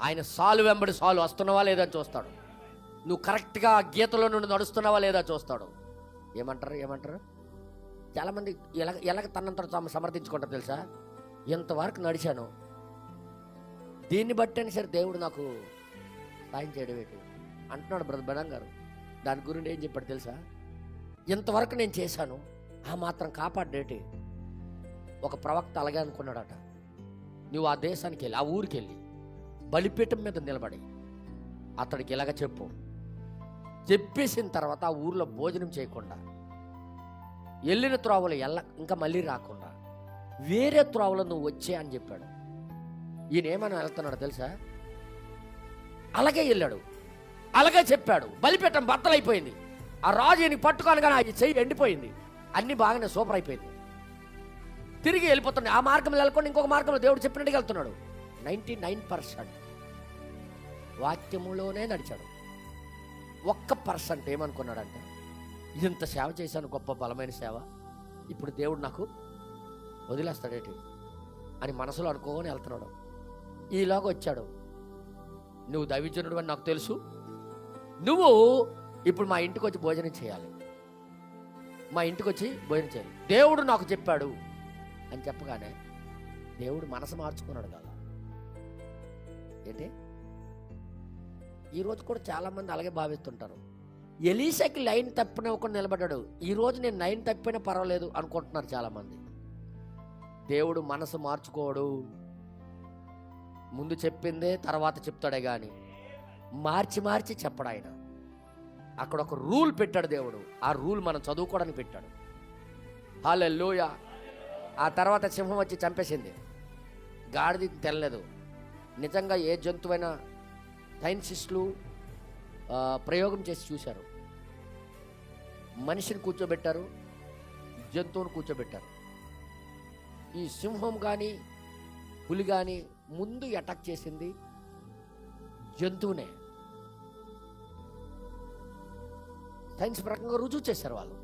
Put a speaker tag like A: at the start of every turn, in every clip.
A: ఆయన సాలు వెంబడి సాలు వస్తున్నావా లేదా చూస్తాడు. నువ్వు కరెక్ట్గా గీతలో నుండి నడుస్తున్నావా లేదా చూస్తాడు. ఏమంటారు ఏమంటారు? చాలామంది ఎలా ఎలాగ తనంత తాము సమర్థించుకుంటారు తెలుసా? ఇంతవరకు నడిచాను. దీన్ని బట్టి అని సరే దేవుడు నాకు సాయం చేయడం ఏంటి? అంటున్నాడు బ్రదర్ బెడం గారు. దాని గురించి ఏం చెప్పాడు తెలుసా? ఇంతవరకు నేను చేశాను ఆ మాత్రం కాపాడేటి ఒక ప్రవక్త అలాగే అనుకున్నాడట. నువ్వు ఆ దేశానికి వెళ్ళి ఆ ఊరికి వెళ్ళి బలిపీఠం మీద నిలబడి. అతడికి ఇలాగ చెప్పు. చెప్పేసిన తర్వాత ఆ ఊర్లో భోజనం చేయకుండా వెళ్ళిన త్రోవలు ఎల్ల ఇంకా మళ్ళీ రాకుండా వేరే త్రోవలు నువ్వు వచ్చే అని చెప్పాడు. ఈయన ఏమైనా వెళ్తున్నాడు తెలుసా? అలాగే వెళ్ళాడు. అలాగే చెప్పాడు. బలిపీఠం బట్టలైపోయింది ఆ రాజు ఈయన పట్టుకోను కానీ ఆ చెయ్యి ఎండిపోయింది. అన్ని బాగానే సూపర్ అయిపోయింది. తిరిగి వెళ్ళిపోతున్నాడు. ఆ మార్గంలో వెళ్ళకుండా ఇంకొక మార్గంలో దేవుడు చెప్పినట్టుగా వెళ్తున్నాడు. Ninety nine percent. వాక్యములోనే నడిచాడు. ఒక్క పర్సెంట్ ఏమనుకున్నాడంటే ఇంత సేవ చేశాను గొప్ప బలమైన సేవ. ఇప్పుడు దేవుడు నాకు వదిలేస్తాడేటి? అని మనసులో అనుకోని వెళ్తున్నాడు. ఈలోగా వచ్చాడు. నువ్వు దైవజనుడు అని నాకు తెలుసు. నువ్వు ఇప్పుడు మా ఇంటికి వచ్చి భోజనం చేయాలి. మా ఇంటికి వచ్చి భోజనం చేయాలి. దేవుడు నాకు చెప్పాడు. అని చెప్పగానే దేవుడు మనసు మార్చుకున్నాడు కదా. ఏంటి? ఈరోజు కూడా చాలామంది అలాగే భావిస్తుంటారు. ఎలీసాకి లైన్ తప్పినవ్వకుండా నిలబడ్డాడు. ఈరోజు నేను లైన్ తప్పినా పర్వాలేదు అనుకుంటున్నారు చాలామంది. దేవుడు మనసు మార్చుకోడు. ముందు చెప్పిందే తర్వాత చెప్తాడే కానీ మార్చి మార్చి చెప్పడు ఆయన. అక్కడ ఒక రూల్ పెట్టాడు దేవుడు. ఆ రూల్ మనం చదువుకోవడానికి పెట్టాడు. హాలెల్లోయ. ఆ తర్వాత సింహం వచ్చి చంపేసింది. గాడిది తెల్లలేదు. నిజంగా ఏ జంతువైనా సైంటిస్టులు ప్రయోగం చేసి చూశారు. మనిషిని కూర్చోబెట్టారు జంతువుని కూర్చోబెట్టారు. ఈ సింహం కానీ పులి కానీ ముందు అటాక్ చేసింది జంతువునే. సైన్స్ ప్రకారంగా రుజువు చేశారు వాళ్ళు.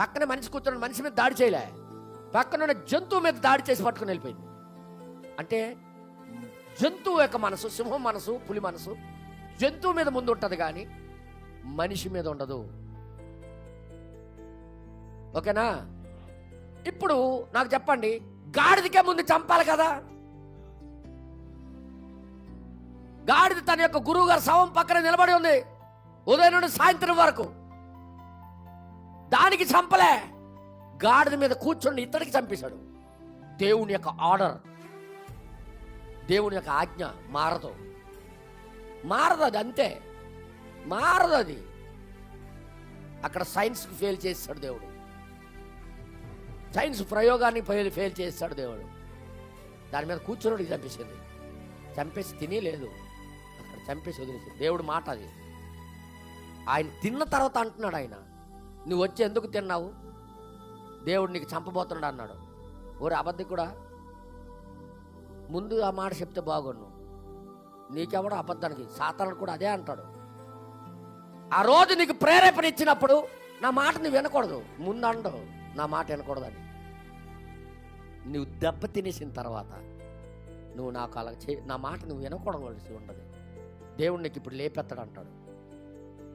A: పక్కన మనిషి కూర్చొని మనిషి మీద దాడి చేయలే. పక్కన ఉన్న జంతువు మీద దాడి చేసి పట్టుకుని వెళ్ళిపోయింది. అంటే జంతువు యొక్క మనసు సింహం మనసు పులి మనసు జంతువు మీద ముందు ఉంటుంది కానీ మనిషి మీద ఉండదు. ఓకేనా? ఇప్పుడు నాకు చెప్పండి గాడిదకే ముందు చంపాలి కదా? గాడిద తన యొక్క గురువు గారు శవం పక్కన నిలబడి ఉంది. ఉదయం నుండి సాయంత్రం వరకు. దానికి చంపలే. గాడిద మీద కూర్చొని ఇతడికి చంపేశాడు. దేవుని యొక్క ఆర్డర్. దేవుని యొక్క ఆజ్ఞ మారదు. మారదు అది అంతే మారదు అది అక్కడ సైన్స్కి ఫెయిల్ చేస్తాడు దేవుడు. సైన్స్ ప్రయోగాన్ని ఫెయిల్ ఫెయిల్ చేస్తాడు దేవుడు. దాని మీద కూర్చున్నోడికి చంపేసింది. చంపేసి తినే లేదు. అక్కడ చంపేసి వదిలేసింది. దేవుడు మాట అది. ఆయన తిన్న తర్వాత అంటున్నాడు ఆయన నువ్వు వచ్చి ఎందుకు తిన్నావు? దేవుడు నీకు చంపబోతున్నాడు అన్నాడు. ఓరి అబద్ధి కూడా ముందు ఆ మాట చెప్తే బాగుండు. నీకెవడో అబద్ధానికి సాతాను కూడా అదే అంటాడు. ఆ రోజు నీకు ప్రేరేపణ ఇచ్చినప్పుడు నా మాట నువ్వు వినకూడదు. ముందు అండవు నా మాట వినకూడదని. నువ్వు దెబ్బ తినేసిన తర్వాత నువ్వు నాకు అలా చే నా మాట నువ్వు వినకూడవలసి ఉండదు. దేవుడు నీకు ఇప్పుడు లేపెత్తడు అంటాడు.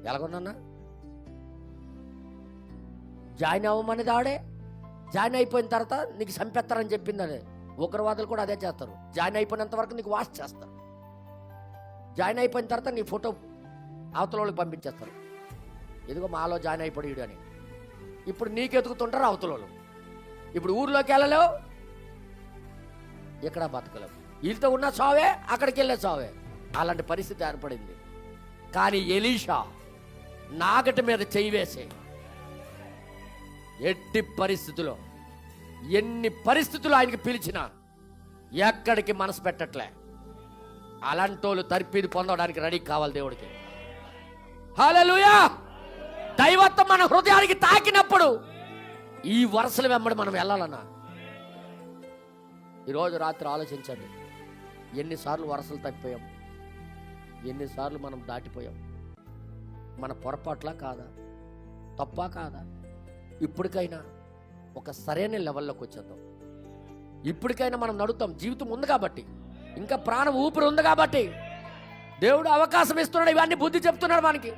A: ఎలాగొన్నా జాయిన్ అవ్వమనేది ఆడే జాయిన్ అయిపోయిన తర్వాత నీకు చంపేస్తారని చెప్పింది అదే ఉగ్రవాదులు కూడా అదే చేస్తారు. జాయిన్ అయిపోయినంత వరకు నీకు వాష్ చేస్తారు. జాయిన్ అయిపోయిన తర్వాత నీ ఫోటో అవతల వాళ్ళకి పంపించేస్తారు. ఎదుగో మాలో జాయిన్ అయిపోయాడు అని. ఇప్పుడు నీకు ఎతుకుతుంటారు అవతల వాళ్ళు. ఇప్పుడు ఊర్లోకి వెళ్ళలేవు. ఇక్కడ బతకలేవు. వీళ్ళతో ఉన్న చావే అక్కడికి వెళ్ళే చావే. అలాంటి పరిస్థితి ఏర్పడింది. కానీ ఎలీషా నాగటి మీద చెయ్యి వేసే ఎట్టి పరిస్థితిలో ఎన్ని పరిస్థితులు ఆయనకి పిలిచినా ఎక్కడికి మనసు పెట్టట్లే. అలాంటోళ్ళు తర్పీది పొందడానికి రెడీ కావాలి దేవుడికి. హల్లెలూయా! దైవత్వం మన హృదయానికి తాకినప్పుడు ఈ వరుసల వెంబడి మనం వెళ్ళాలన్నా. ఈరోజు రాత్రి ఆలోచించండి. ఎన్నిసార్లు వరుసలు తప్పిపోయాం. ఎన్నిసార్లు మనం దాటిపోయాం. మన పొరపాట్లా కాదా? తప్పా కాదా? ఇప్పటికైనా ఒక సరైన లెవెల్లోకి వచ్చేద్దాం. ఇప్పటికైనా మనం నడుస్తాం జీవితం ఉంది కాబట్టి. ఇంకా ప్రాణం ఊపిరి ఉంది కాబట్టి. దేవుడు అవకాశం ఇస్తున్నాడు. ఇవన్నీ బుద్ధి చెప్తున్నాడు మనకి.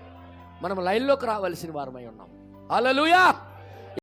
A: మనం లైన్లోకి రావాల్సిన వారమై ఉన్నాం. అలలుయా